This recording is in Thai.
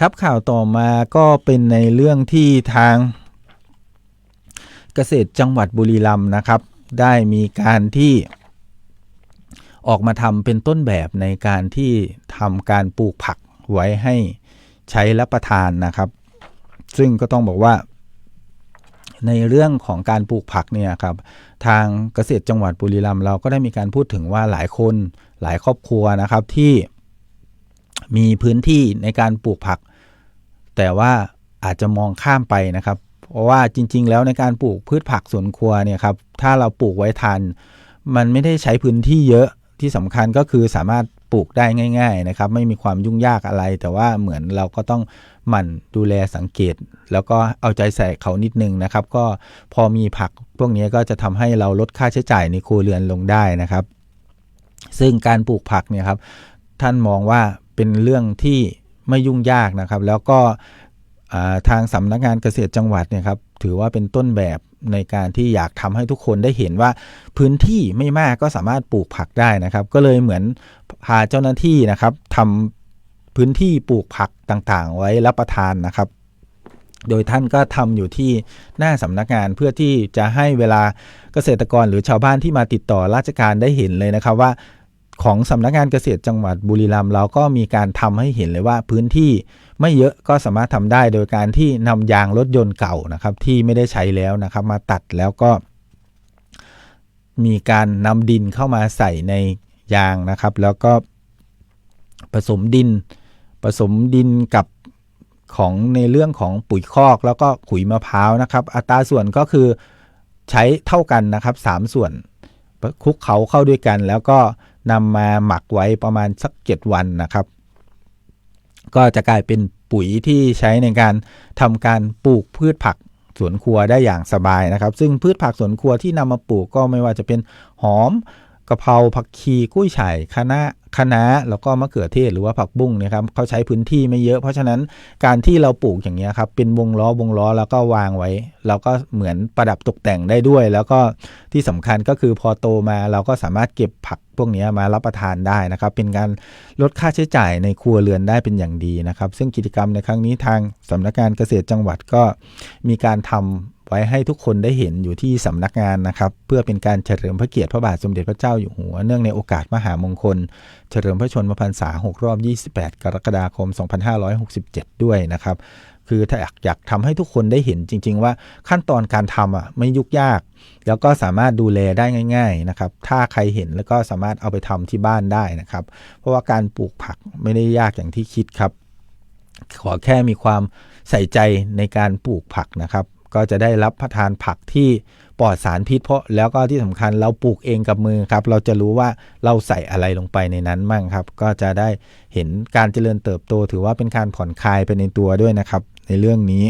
ครับข่าวต่อมาก็เป็นในเรื่องที่ทางเกษตรจังหวัดบุรีรัมย์นะครับ ได้มีการที่ออกมาทำเป็นต้นแบบในการที่ทำการปลูกผักไว้ให้ใช้รับประทานนะครับ ซึ่งก็ต้องบอกว่า ในเรื่องของการปลูกผักเนี่ยครับทางเกษตรจังหวัดบุรีรัมย์เราก็ได้มีการพูดถึงว่าหลายคนหลายครอบครัวนะครับที่ มีพื้นที่ในการปลูกผัก แต่ว่าอาจจะมองข้ามไปนะครับ เพราะว่าจริง ๆ แล้วในการปลูกพืชผักสวนครัวเนี่ยครับถ้าเราปลูกไว้ทัน มันไม่ได้ใช้พื้นที่เยอะที่สำคัญก็คือสามารถปลูกได้ง่าย ๆนะครับ ไม่มีความยุ่งยากอะไร แต่ว่าเหมือนเราก็ต้องหมั่นดูแลสังเกต แล้วก็เอาใจใส่เขานิดนึงนะครับ ก็พอมีผักพวกนี้ก็จะทำให้เราลดค่าใช้จ่ายในครัวเรือนลงได้นะครับ ซึ่งการปลูกผักเนี่ยครับ ท่านมองว่า เป็นเรื่องที่ไม่ยุ่งยากนะครับ แล้วก็ทางสำนักงานเกษตรจังหวัดเนี่ยครับถือว่าเป็นต้นแบบในการที่อยากทำให้ทุกคนได้เห็นว่าพื้นที่ไม่มากก็สามารถปลูกผักได้นะครับ ก็เลยเหมือนพาเจ้าหน้าที่นะครับทำพื้นที่ปลูกผักต่างๆ ไว้รับประทานนะครับ โดยท่านก็ทำอยู่ที่หน้าสำนักงานเพื่อที่จะให้เวลาเกษตรกรหรือชาวบ้านที่มาติดต่อราชการได้เห็นเลยนะครับว่า ของสำนักงานเกษตรจังหวัดบุรีรัมย์เราก็มีการทำให้เห็นเลยว่าพื้นที่ไม่เยอะก็สามารถทำได้โดยการที่นำยางรถยนต์เก่านะครับที่ไม่ได้ใช้แล้วนะครับ มาตัดแล้วก็ มีการนำดินเข้ามาใส่ในยางนะครับ แล้วก็ผสมดิน ผสมดินกับของในเรื่องของปุ๋ยคอก แล้วก็ขุยมะพร้าวนะครับ อัตราส่วนก็คือใช้เท่ากันนะครับ 3 ส่วนคลุกเขาเข้าด้วยกันแล้วก็ นำมาหมักไว้ประมาณสัก 7 วันนะครับ ก็จะกลายเป็นปุ๋ยที่ใช้ในการทำการปลูกพืชผักสวนครัวได้อย่างสบายนะครับ ซึ่งพืชผักสวนครัวที่นำมาปลูกก็ไม่ว่าจะเป็นหอม กะเพราผักชีกุ้ยฉ่ายคะน้าคะน้าแล้วก็มะเขือเทศหรือว่าผักบุ้งเนะครับเขาใช้พื้นที่ไม่เยอะ เพราะฉะนั้นการที่เราปลูกอย่างนี้ยครับเป็นวงล้อวงล้อแล้วก็วางไว้ เราก็เหมือนประดับตกแต่งได้ด้วย แล้วก็ที่สำคัญก็คือพอโตมาเราก็สามารถเก็บผักพวกนี้มารับประทานได้นะครับ เป็นการลดค่าใช้จ่ายในครัวเรือนได้เป็นอย่างดีนะครับ ซึ่งกิจกรรมในครั้งนี้ทางสำนักงานเกษตรจังหวัดก็มีการทำ ไว้ให้ทุกคนได้เห็นอยู่ที่สำนักงานนะครับ เพื่อเป็นการเฉลิมพระเกียรติพระบาทสมเด็จพระเจ้าอยู่หัว เนื่องในโอกาสมหามงคล เฉลิมพระชนมพรรษา 6 รอบ 28 กรกฎาคม 2567 ด้วยนะครับ คือถ้าอยากอยากทำให้ทุกคนได้เห็นจริง ๆ ว่าขั้นตอนการทำอะไม่ยุ่งยาก แล้วก็สามารถดูแลได้ง่าย ๆนะครับ ถ้าใครเห็นแล้วก็สามารถเอาไปทำที่บ้านได้นะครับ เพราะว่าการปลูกผักไม่ได้ยากอย่างที่คิดครับขอแค่มีความใส่ใจในการปลูกผักนะครับ ก็จะได้รับประทานผักที่ปลอดสารพิษเพราะแล้วก็ที่สำคัญเราปลูกเองกับมือครับ เราจะรู้ว่าเราใส่อะไรลงไปในนั้นมั่งครับ ก็จะได้เห็นการเจริญเติบโต ถือว่าเป็นการผ่อนคลายไปในตัวด้วยนะครับ ในเรื่องนี้